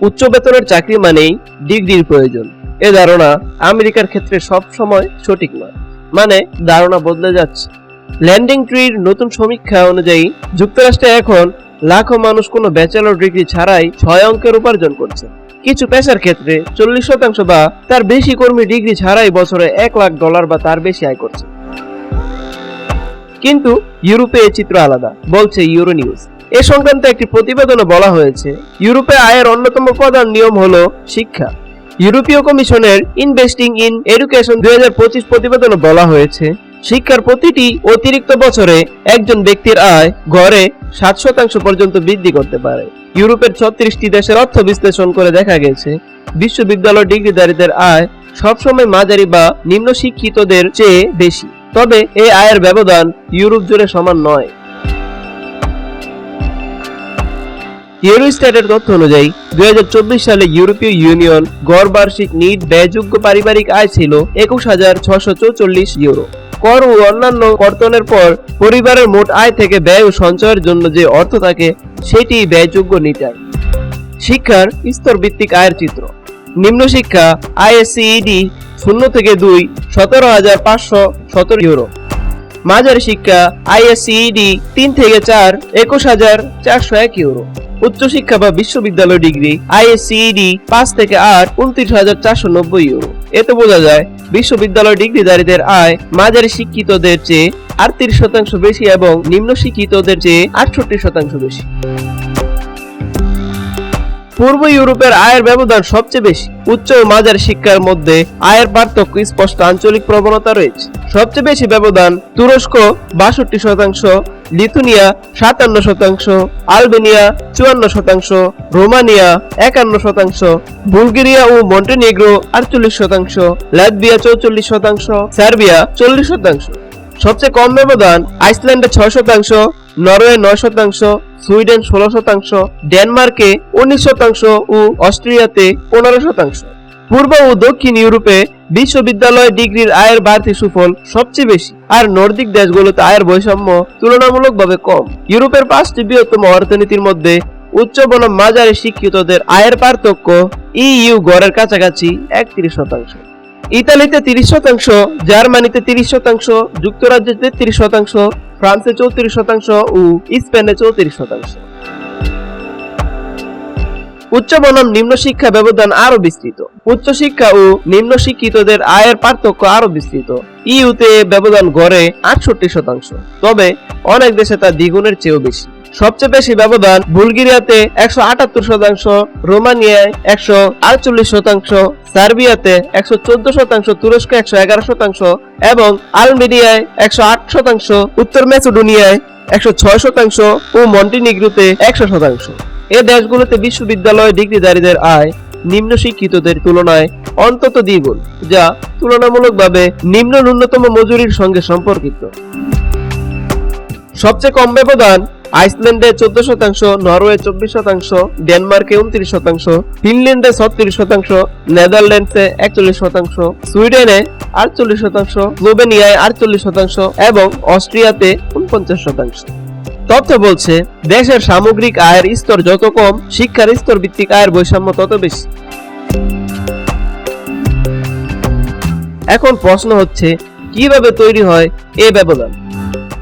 উচ্চ বেতনের চাকরি মানেই ডিগ্রির প্রয়োজন। এ ধারণা আমেরিকার ক্ষেত্রে সব সময় সঠিক নয়। মানে ধারণা বদলে যাচ্ছে। ল্যান্ডিং ট্রির নতুন সমীক্ষা অনুযায়ী, যুক্তরাষ্ট্রে এখন লাখো মানুষ কোনো ব্যাচেলর ডিগ্রি ছাড়াই ছয় অঙ্কের উপার্জন করছে। কিছু পেশার ক্ষেত্রে চল্লিশ শতাংশ বা তার বেশি কর্মী ডিগ্রি ছাড়াই বছরে এক লাখ ডলার বা তার বেশি আয় করছে। কিন্তু ইউরোপে এই চিত্র আলাদা, বলছে ইউরো নিউজ এ সংক্রান্ত একটি প্রতিবেদনে বলা হয়েছে, ইউরোপে আয়ের অন্যতম প্রধান নিয়ম হল শিক্ষা। ইউরোপীয় কমিশনের ইনভেস্টিং ইন এডুকেশন দুই প্রতিবেদনে বলা হয়েছে, শিক্ষার প্রতিটি অতিরিক্ত বছরে একজন ব্যক্তির আয় গড়ে সাত শতাংশ পর্যন্ত বৃদ্ধি করতে পারে। ইউরোপের ছত্রিশটি দেশের অর্থ বিশ্লেষণ করে দেখা গেছে, বিশ্ববিদ্যালয় ডিগ্রিধারীদের আয় সবসময় মাঝারি বা নিম্ন শিক্ষিতদের চেয়ে বেশি। তবে এই আয়ের ব্যবধান ইউরোপ জুড়ে সমান নয়। ইউরোস্ট্যাটের তথ্য অনুযায়ী, দুই হাজার চব্বিশ সালে ইউরোপীয় ইউনিয়ন গড় বার্ষিক নিট ব্যয়যোগ্য পারিবারিক আয় ছিল একুশ হাজার ছশো চৌচল্লিশ ইউরো। কর ও অন্যান্য কর্তনের পর পরিবারের মোট আয় থেকে ব্যয় ও সঞ্চয়ের জন্য যে অর্থ থাকে, সেটি ব্যয়যোগ্য নিট আয় শিক্ষার স্তর ভিত্তিক আয়ের চিত্র। নিম্ন শিক্ষা, আইএসসিইডি শূন্য থেকে দুই, সতেরো হাজার পাঁচশো সতেরো ইউরো। মাঝারি শিক্ষা, আইএসসিইডি তিন থেকে চার, একুশ হাজার চারশো এক ইউরো। উচ্চশিক্ষা বা বিশ্ববিদ্যালয় ডিগ্রি আইএসসিইডি পাঁচ থেকে আট, উনত্রিশ হাজার চারশো নব্বই ইউরো। এতে বোঝা যায়, বিশ্ববিদ্যালয় ডিগ্রিধারীদের আয় মাঝারি শিক্ষিতদের চেয়ে আটত্রিশ শতাংশ বেশি এবং নিম্ন শিক্ষিতদের চেয়ে আটষট্টি শতাংশ বেশি। পূর্ব ইউরোপের আয়ের ব্যবধান সবচেয়ে বেশি। উচ্চ ও মাঝারি শিক্ষার মধ্যে আয়ের পার্থক্য স্পষ্ট আঞ্চলিক প্রবণতা রয়েছে। সবচেয়ে বেশি ব্যবধান তুরস্ক, বাষট্টি শতাংশ, লিথুনিয়া, সাতান্ন শতাংশ, আলবেনিয়া, চুয়ান্ন শতাংশ, রোমানিয়া, একান্ন শতাংশ, বুলগেরিয়া ও মন্টেনেগ্রো আটচল্লিশ শতাংশ, লাতভিয়া চৌচল্লিশ শতাংশ, সার্বিয়া চল্লিশ শতাংশ। সবচেয়ে কম ব্যবধান আইসল্যান্ডে ছয় শতাংশ, নরওয়ে নয় শতাংশ, সুইডেন ষোলো শতাংশ, ডেনমার্কে উনিশ শতাংশ ও অস্ট্রিয়াতে পনেরো শতাংশ। পূর্ব ও দক্ষিণ ইউরোপে বিশ্ববিদ্যালয় ডিগ্রির আয়ের বাড়তি সুফল সবচেয়ে বেশি, আর নর্দিক দেশগুলোতে আয়ের বৈষম্য তুলনামূলকভাবে কম। ইউরোপের পাঁচটি বৃহত্তম অর্থনীতির মধ্যে উচ্চ বনাম মাঝারি শিক্ষিতদের আয়ের পার্থক্য ইইউ গড়ের কাছাকাছি একত্রিশ শতাংশ। ইতালিতে তিরিশ শতাংশ, জার্মানিতে তিরিশ শতাংশ, যুক্তরাজ্যে তিরিশ শতাংশ, ফ্রান্সে চৌত্রিশ শতাংশ ও স্পেনে চৌত্রিশ শতাংশ। উচ্চ বনাম নিম্ন শিক্ষা ব্যবধান আরও বিস্তৃত। উচ্চ শিক্ষা ও নিম্ন শিক্ষিতদের আয়ের পার্থক্য আরও বিস্তৃত। ইউতে ব্যবধান গড়ে আটষট্টি শতাংশ। তবে অনেক দেশে তা দ্বিগুণের চেয়েও বেশি। সবচেয়ে বেশি ব্যবধান বুলগেরিয়াতে একশো আটাত্তর শতাংশ, রোমানিয়ায় একশো আটচল্লিশ শতাংশ, সার্বিয়াতে একশো চোদ্দ শতাংশ, তুরস্ক একশো এগারো শতাংশ এবং আলবেনিয়ায় একশো আট শতাংশ, উত্তর মেসোডোনিয়ায় একশো ছয় শতাংশ ও মন্টিনিগ্রোতে একশো শতাংশ। এ দেশগুলোতে বিশ্ববিদ্যালয় ডিগ্রিধারীদের আয় নিম্ন শিক্ষিতদের তুলনায় অন্তত দ্বিগুণ, যা তুলনামূলকভাবে নিম্ন ন্যূনতম মজুরির সঙ্গে সম্পর্কিত। সবচেয়ে কম ব্যবধান আইসল্যান্ডে চোদ্দ শতাংশ, নরওয়ে চব্বিশ শতাংশ, ডেনমার্কে উনত্রিশ শতাংশ, ফিনল্যান্ডে ছত্রিশ শতাংশ, নেদারল্যান্ডসে একচল্লিশ শতাংশ, সুইডেনে আটচল্লিশ শতাংশ, স্লোভেনিয়ায় আটচল্লিশ শতাংশ এবং অস্ট্রিয়াতে উনপঞ্চাশ শতাংশ। তথ্য বলছে, দেশের সামগ্রিক আয়ের স্তর যত কম, শিক্ষার স্তর ভিত্তিক আয়ের বৈষম্য তত বেশি। এখন প্রশ্ন হচ্ছে, কীভাবে তৈরি হয় এ ব্যবধান?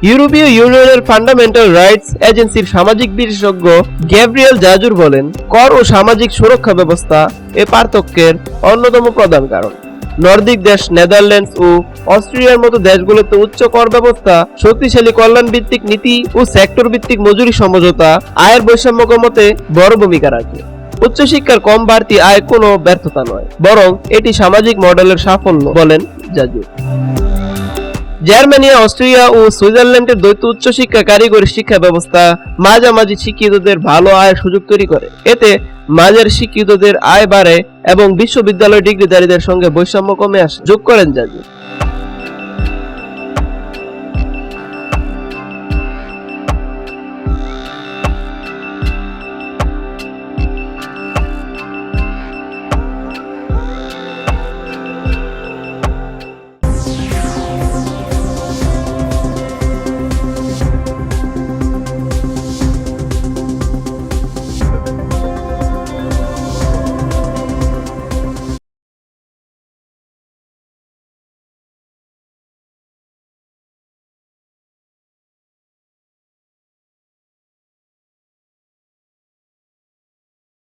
ইউরোপীয় ইউনিয়নের ফান্ডামেন্টাল রাইটস এজেন্সির সামাজিক বিশেষজ্ঞ গ্যাব্রিয়েল জাজুর বলেন, কর ও সামাজিক সুরক্ষা ব্যবস্থা এ পার্থক্যের অন্যতম প্রধান কারণ। নর্দিক দেশ নেদারল্যান্ডস ও অস্ট্রেলিয়ার মতো দেশগুলোতে উচ্চ কর ব্যবস্থা, শক্তিশালী কল্যাণ ভিত্তিক নীতি ও সেক্টর ভিত্তিক মজুরি সমঝোতা আয়ের বৈষম্য কমতে বড় ভূমিকা রাখে। উচ্চশিক্ষার কম বাড়তি আয় কোনো ব্যর্থতা নয়, বরং এটি সামাজিক মডেলের সাফল্য, বলেন জাজু। জার্মানি অস্ট্রিয়া ও সুইজারল্যান্ডের দ্বৈত উচ্চশিক্ষা কারিগরি শিক্ষা ব্যবস্থা মাঝামাঝি শিক্ষিতদের ভালো আয়ের সুযোগ তৈরি করে। এতে মাঝের শিক্ষিতদের আয় বাড়ে এবং বিশ্ববিদ্যালয় ডিগ্রিধারীদের সঙ্গে বৈষম্য কমে আসে। যোগ করেন জাজু